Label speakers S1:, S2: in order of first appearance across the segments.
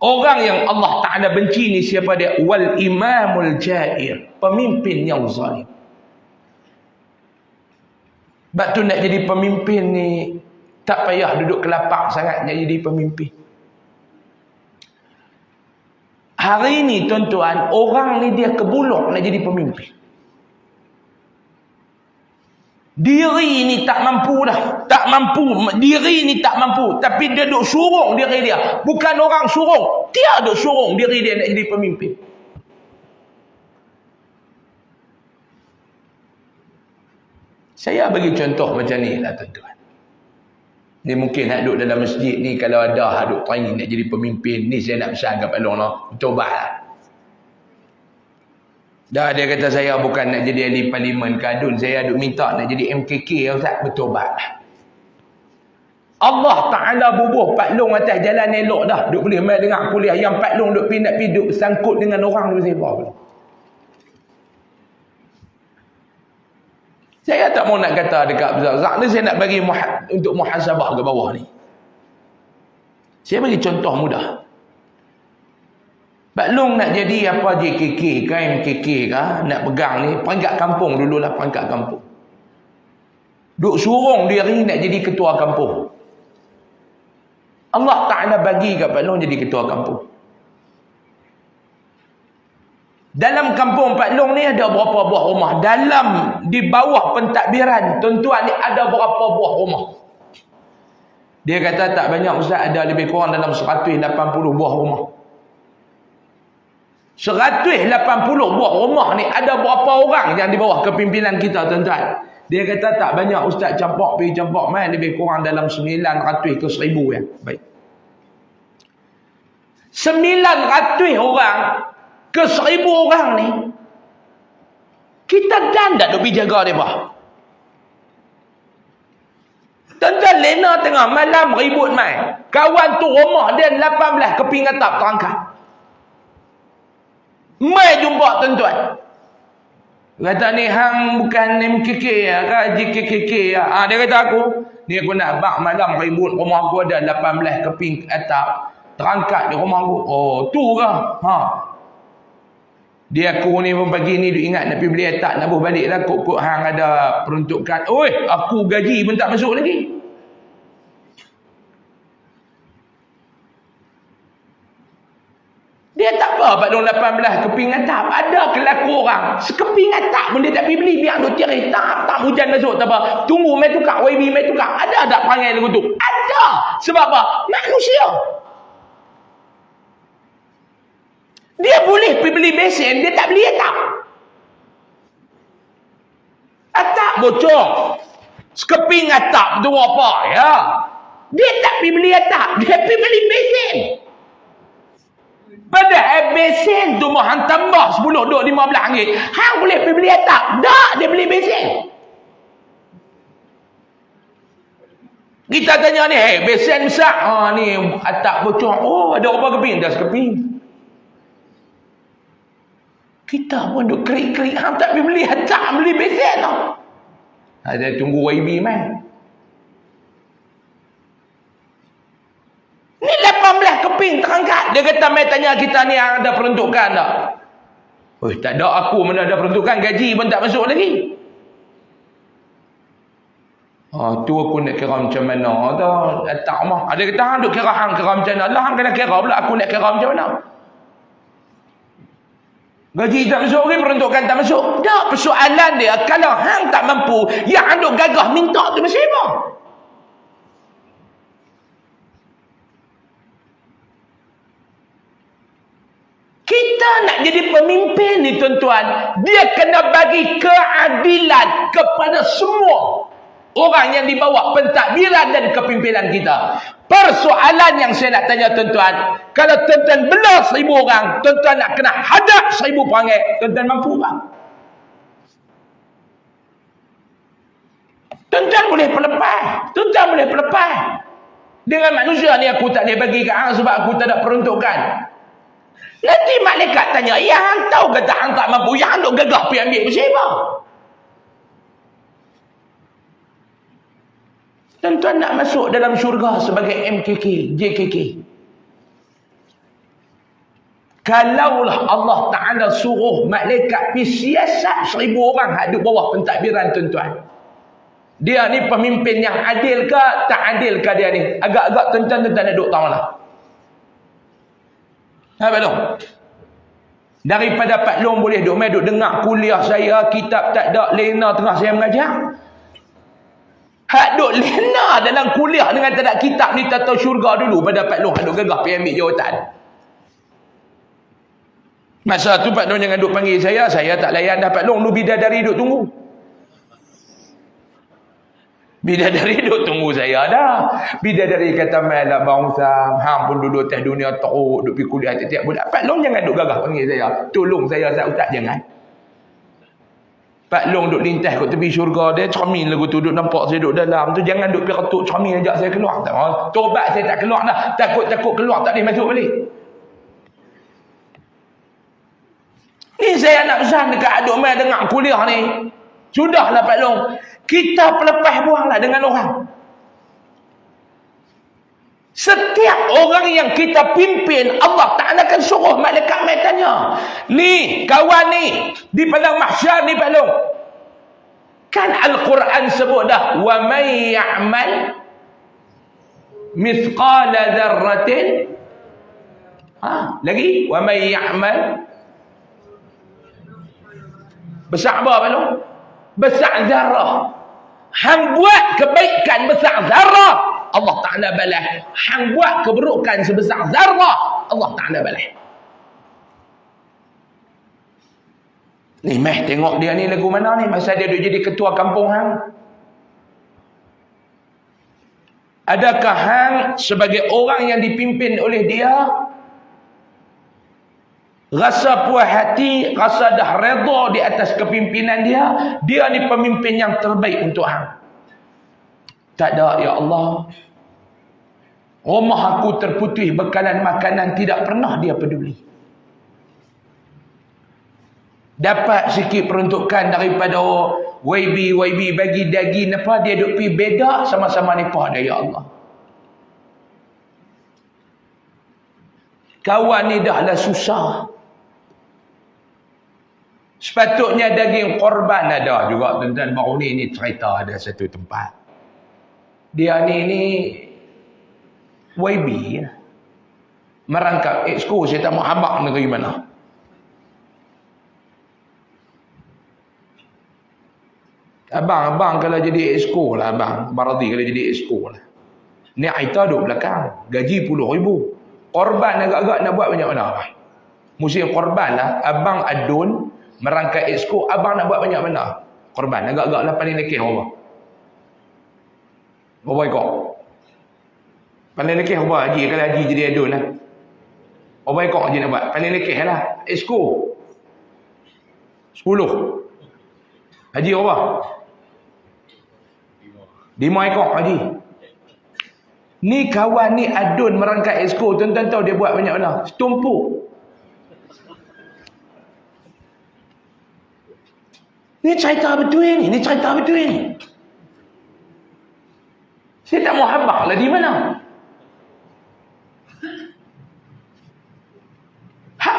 S1: Orang yang Allah Ta'ala benci ni siapa dia? Wal imamul jair. Pemimpin yang zalim. Sebab tu nak jadi pemimpin ni tak payah duduk kelapak sangat nak jadi pemimpin. Hari ni tuan-tuan, orang ni dia kebulok nak jadi pemimpin. Diri ni tak mampu dah. Tak mampu. Diri ni tak mampu. Tapi dia duk surung diri dia. Bukan orang surung. Dia duk surung diri dia nak jadi pemimpin. Saya bagi contoh macam ni lah tuan-tuan. Ni mungkin nak duduk dalam masjid ni kalau ada duduk train nak jadi pemimpin. Ni saya nak pesan kat Pak Long lah. Cuba lah. Dah dia kata saya bukan nak jadi ahli parlimen kadun. Saya duk minta nak jadi MKK ya Ustaz. Bertobat lah. Allah Ta'ala bubuh Pak Long atas jalan elok dah. Duk boleh main dengar kuliah. Yang Pak Long duk pindah pergi duk sangkut dengan orang tu pula. Saya tak mau nak kata dekat Zak ni saya nak bagi muha untuk muhasabah ke bawah ni. Saya bagi contoh mudah. Pak Long nak jadi apa JKK ke MKK ke nak pegang ni perangkat kampung dululah perangkat kampung. Duk surung diri nak jadi ketua kampung. Allah Ta'ala bagi kat Pak Long jadi ketua kampung. Dalam kampung Pak Long ni ada berapa buah rumah? Dalam di bawah pentadbiran tuan-tuan ni ada berapa buah rumah? Dia kata tak banyak ustaz ada lebih kurang dalam 180 buah rumah. 180 buah rumah ni ada berapa orang yang di bawah kepimpinan kita tuan-tuan? Dia kata tak banyak ustaz campak pergi campak mai lebih kurang dalam 900 ke 1000 ya. Baik. 900 orang ke 1000 orang ni kita dan tak duk jaga depa. Tuan-tuan lena tengah malam ribut mai. Kawan tu rumah dia 18 keping atap terangkat. Mai jumpa tuan-tuan. Kata ni hang bukan MKK ya ke JKKK ya. Ah dia kata aku, ni aku nak bak malam ribut rumah aku ada 18 keping atap terangkat di rumah aku. Oh, tu ke? Ha. Dia aku ni pun pagi ni duk ingat nak pergi beli atap nak buh balik lah kok-kok hang ada peruntukan. Oi, aku gaji pun tak masuk lagi. Pak Long 18 keping atap. Ada kelaku orang. Sekeping atap pun dia tak pergi beli. Biar duk tiris. Tak, tak hujan masuk. Tak apa. Tunggu mai tukar. YB mai tukar. Ada tak panggil lagu tu? Ada. Sebab apa? Manusia. Dia boleh pergi beli besen. Dia tak beli atap. Atap bocor. Sekeping atap tu apa? Ya. Dia tak pergi beli atap. Dia pergi beli besen. Padahal besen tu mau hang tambah 10 duk 15 ringgit. Hang boleh pergi beli atap. Tak, dia beli besen. Kita tanya ni, hey, besen besar. Ha ni atap bocor. Oh, ada berapa keping? Dah sekeping. Kita pun duk kerik-kerik. Hang tak pergi beli atap, beli besen tau. Ada tunggu YB man. Ni 18 keping terangkat. Dia kata, mai tanya kita ni ada peruntukan tak? Oh, tak ada aku mana ada peruntukan. Gaji pun tak masuk lagi. Oh, tu aku nak kira macam mana tu. Tak mah. Ada kata, hang duk kira hang kira macam mana. Lah, hang kena kira pula aku nak kira macam mana. Gaji tak masuk lagi, peruntukan tak masuk. Tak, persoalan dia. Kalau hang tak mampu, yang hang duk gagah minta tu masih apa? Kita nak jadi pemimpin ni tuan-tuan. Dia kena bagi keadilan kepada semua. Orang yang di bawah pentadbiran dan kepimpinan kita. Persoalan yang saya nak tanya tuan-tuan. Kalau tuan-tuan belah seribu orang. Tuan-tuan nak kena hadap seribu perangai. Tuan-tuan mampu tak? Tuan-tuan boleh pelepas. Tuan-tuan boleh pelepas. Dengan manusia ni aku tak boleh bagi ke hang sebab aku tak ada peruntukan. Nanti malaikat tanya, ya hang tahu kata hang tak mampu, ya hang duk gagah pergi ambil siapa? Tuan-tuan nak masuk dalam syurga sebagai MKK, JKK. Kalaulah Allah Ta'ala suruh malaikat pergi siasat seribu orang ada bawah pentadbiran tuan-tuan. Dia ni pemimpin yang adil ke tak adil ke dia ni? Agak-agak tuan-tuan-tuan duduk tahu lah. Apa tu? Daripada Pak Long boleh duduk, duduk dengar kuliah saya, kitab tak ada, lena tengah saya mengajar. Hak duk lena dalam kuliah dengan tak ada kitab ni tak tahu syurga dulu pada Pak Long. Duk gagah pergi ambil jawatan. Masa tu Pak Long jangan duk panggil saya, saya tak layan dah Pak Long. Lu bidadari duk tunggu. Bidadari duk tunggu saya dah. Bidadari kata malah bangsa, hang pun duduk atas dunia teruk, duk pergi kuliah tiap-tiap budak. Pak Long jangan duk gagah panggil saya. Tolong saya Ustaz Ustaz jangan. Pak Long duk lintas kat tepi syurga dia, cermin lagu tu duk nampak saya duk dalam tu. Jangan duk pergi ketuk cermin ajak saya keluar. Tak mau. Tobat saya tak keluar dah. Takut-takut keluar tak boleh masuk balik. Ni saya nak pesan dekat aduk mai dengar kuliah ni. Sudahlah Pak Long. Kita pelepas buanglah dengan orang. Setiap orang yang kita pimpin, Allah Ta'ala akan suruh malaikat mai tanya. Ni, kawan ni, di padang mahsyar ni Pak Long. Kan Al-Quran sebut dah. Wa may ya'mal mithqala dharratin. Ha, lagi? Wa may ya'mal Besar apa Pak Besar zarah. Hang buat kebaikan besar zarah. Allah Ta'ala balas. Hang buat keburukan sebesar zarah. Allah Ta'ala balas. Ni meh tengok dia ni lagu mana ni. Masa dia duduk jadi ketua kampung hang. Adakah hang sebagai orang yang dipimpin oleh dia Rasa puas hati, rasa dah redha di atas kepimpinan dia. Dia ni pemimpin yang terbaik untuk hang. Tak ada, ya Allah. Rumah aku terputih bekalan makanan tidak pernah dia peduli. Dapat sikit peruntukan daripada YB, YB bagi daging apa dia duk pi beda sama-sama nipah dia, ya Allah. Kawan ni dah lah susah. Sepatutnya daging korban ada juga tuan-tuan baru ni ni cerita ada satu tempat. Dia ni ni YB merangkap exco tak mau habak negeri mana. Abang, abang kalau jadi exco lah abang. Baradi kalau jadi exco lah. Ni Aita duduk belakang. Gaji puluh ribu. Korban agak-agak nak buat banyak mana lah. Musim korban lah. Abang Adun merangkai exco abang nak buat banyak benda. Korban agak-agak lah paling lekeh apa berapa ekor paling lekeh apa haji kalau haji jadi adun lah. Berapa ekor haji nak buat. Paling lekeh lah exco 10 haji apa 5 ekor haji. Ni kawan ni adun merangkai exco tuan-tuan tahu dia buat banyak benda. Setumpuk Ni cerita betul ni. Ni cerita betul ni. Saya tak mau habak lah di mana.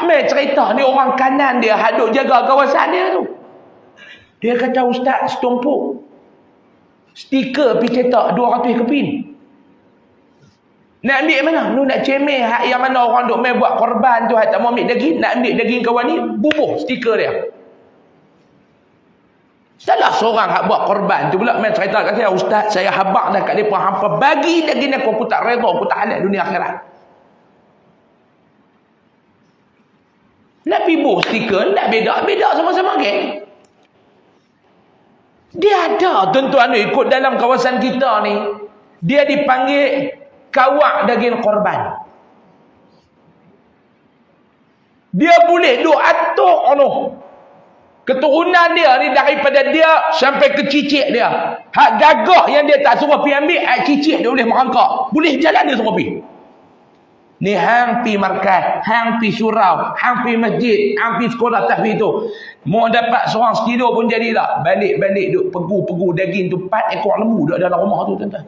S1: Mai cerita ni orang kanan dia haduk jaga kawasan dia tu. Dia kata ustaz setumpuk. Stiker pergi cetak 200 keping. Nak ambil mana? Lu nak cemeh hak yang mana orang duk mai buat korban tu hak tak mau ambil daging, nak ambil daging kawan ni, bubuh stiker dia. Salah seorang hak buat korban tu pula main cerita kat saya ustaz saya habaq dah kat depa hampa bagi daging aku aku tak redha aku tak halal dunia akhirat. Nak pibu stiker nak beda beda sama-sama geng. Dia ada tuan-tuan ni ikut dalam kawasan kita ni dia dipanggil kawak daging korban. Dia boleh duk atuk ono Keturunan dia ni daripada dia sampai ke cicit dia. Hak gagah yang dia tak suruh pergi ambil, hak cicit dia boleh merangkak. Boleh jalan dia suruh pergi. Ni hang pi markas, hang pi surau, hang pi masjid, hang pi sekolah tahfiz tu. Mau dapat seorang sekilo pun jadi tak. Balik-balik duk pegu-pegu daging tu, empat ekor lembu duk dalam rumah tu tuan-tuan.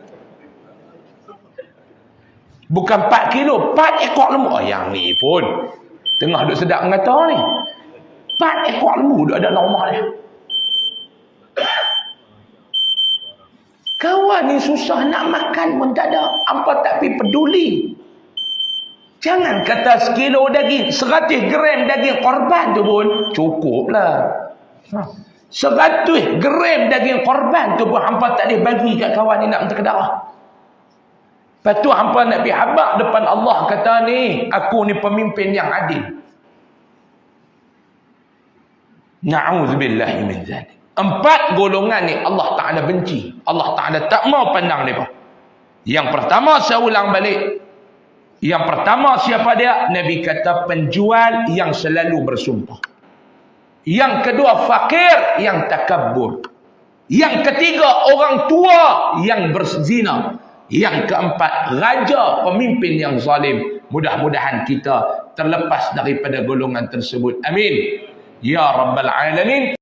S1: Bukan empat kilo, empat ekor lembu. Oh yang ni pun Tengah duk sedap mengata ni. Empat ekor lembu duk ada dalam rumah dia. Kawan ni susah nak makan ada. Apa tak pergi peduli. Jangan kata sekilo daging, seratus gram daging korban tu pun cukuplah. Ha. Seratus gram daging korban tu pun hampa tak boleh bagi kat kawan ni nak minta kedarah. Lepas tu hampa nak pergi habak depan Allah kata ni, aku ni pemimpin yang adil. Na'udzubillahi min zalik. Empat golongan ni Allah Ta'ala benci. Allah Ta'ala tak mau pandang mereka. Yang pertama saya ulang balik. Yang pertama siapa dia? Nabi kata penjual yang selalu bersumpah. Yang kedua fakir yang takabur. Yang ketiga orang tua yang berzina. Yang keempat raja pemimpin yang zalim. Mudah-mudahan kita terlepas daripada golongan tersebut. Amin. يا رب العالمين.